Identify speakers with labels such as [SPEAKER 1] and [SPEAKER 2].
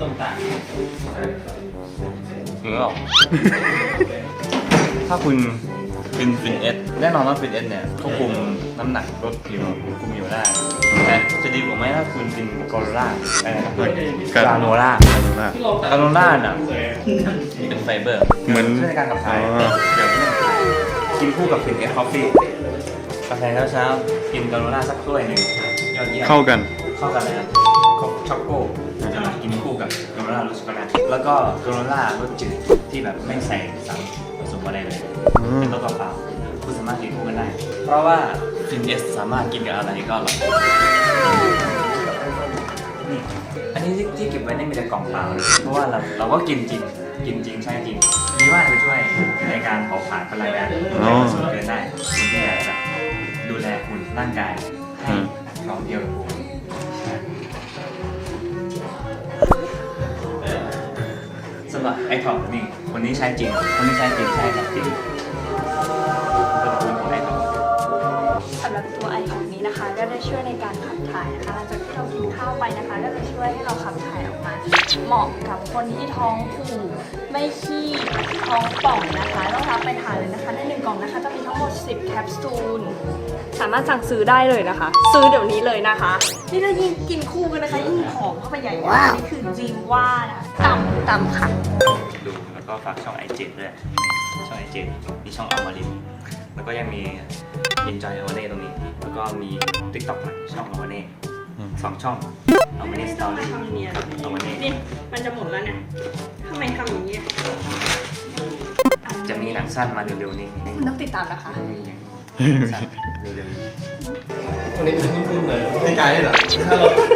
[SPEAKER 1] ตรงกลาง
[SPEAKER 2] หรือเปล่าถ้าคุณเป็นฟินเอสแน่นอนว่าฟินเอสเนี่ยควบคุมน้ำหนักลดผิวควบคุมอยู่ได้แต่จะดีกว่าไหมถ้าคุณเป็นกอริลล่าอะไรนะกราโนล่า
[SPEAKER 1] ที่เรา
[SPEAKER 2] กราโนล่าน่ะมีเป็นไฟเบอร์
[SPEAKER 3] เหมือน
[SPEAKER 2] ช่วยในการขับถ่าย
[SPEAKER 3] อ๋อ
[SPEAKER 2] เดี๋ยวนี้กินคู่กับฟินเอสคอฟฟี่กาแฟเช้าๆกินกราโนล่าสักถ้วยหนึ่งยอดเยี่ยม
[SPEAKER 3] เข้ากัน
[SPEAKER 2] เข้ากันเลยครับช็อกโกจะมากินคู่ กับโกโรล่ารสช็อกโกแลตแล้วก็โกโรล่ารสจืดที่แบบไม่ใส่สารผสมอะไรเลย
[SPEAKER 3] อืม
[SPEAKER 2] เป็นรสเปล่าๆคุณสามารถกินคู่กันได้ เพราะว่าฟินเอสสามารถกินกับอะไรก็อร่อยนี่อันนี้ที่ที่เก็บไว้นี่มีแต่กล่องเปล่านะเพราะว่าเราเราก็กินจริงกินจริงใช่จริงมีว่าจะช่วยในการเผาผลาญพลังงานในกระสุนเกินได้คุณที่อยากจะดูแลคุณร่างกายให้พร้อมเพรียว ไอท็อปนี่คนนี้ใช้จริง คนนี้ใช้จริงใช่แบบจริงตัวคุณของไอท็อป
[SPEAKER 4] สำหรับตัวไอของนี้นะคะ ก็ได้ช่วยในการขับถ่ายนะคะหลังจากที่เรากินข้าวไปนะคะ ก็จะช่วยให้เราขับถ่าย เหมาะกับคนที่ท้องผูกไม่ขี้ท้องป่องนะคะต้องรับไปทานเลยนะคะในหนึ่งกล่องนะคะจะมีทั้งหมด 10 แคปซูล สามารถสั่งซื้อได้เลยนะคะ ซื้อเดี๋ยวนี้เลยนะคะ นี่ถ้ายิ่งกินคู่กันนะคะยิ่งหอมเข้าไปใหญ่ว้าว นี่คือจริงว่านะต่ำต่ำค่ะ
[SPEAKER 2] ดูแล้วก็ฝากช่องไอเจ็ดด้วย ช่องไอเจ็ดมีช่องอมรินทร์แล้วก็ยังมี Enjoy a w a n e ตรงนี้ แล้วก็มี TikTok ช่อง a w a n e สองช่อง a w a n e Story
[SPEAKER 4] ทำเนียน
[SPEAKER 2] กับ a w a n e
[SPEAKER 4] นี่มันจะหมดแล้วเนี่ยทำไมทำอย่างนี้
[SPEAKER 2] จะมีหนังสั้นมาเร็วๆนี้
[SPEAKER 4] คุณต้องติดตามนะคะ
[SPEAKER 2] สั้นเร็วๆนี้
[SPEAKER 1] วันนี้มันนิ่มๆเลยไม่ไกลเลยเหรอถ้าเราถ้าเรา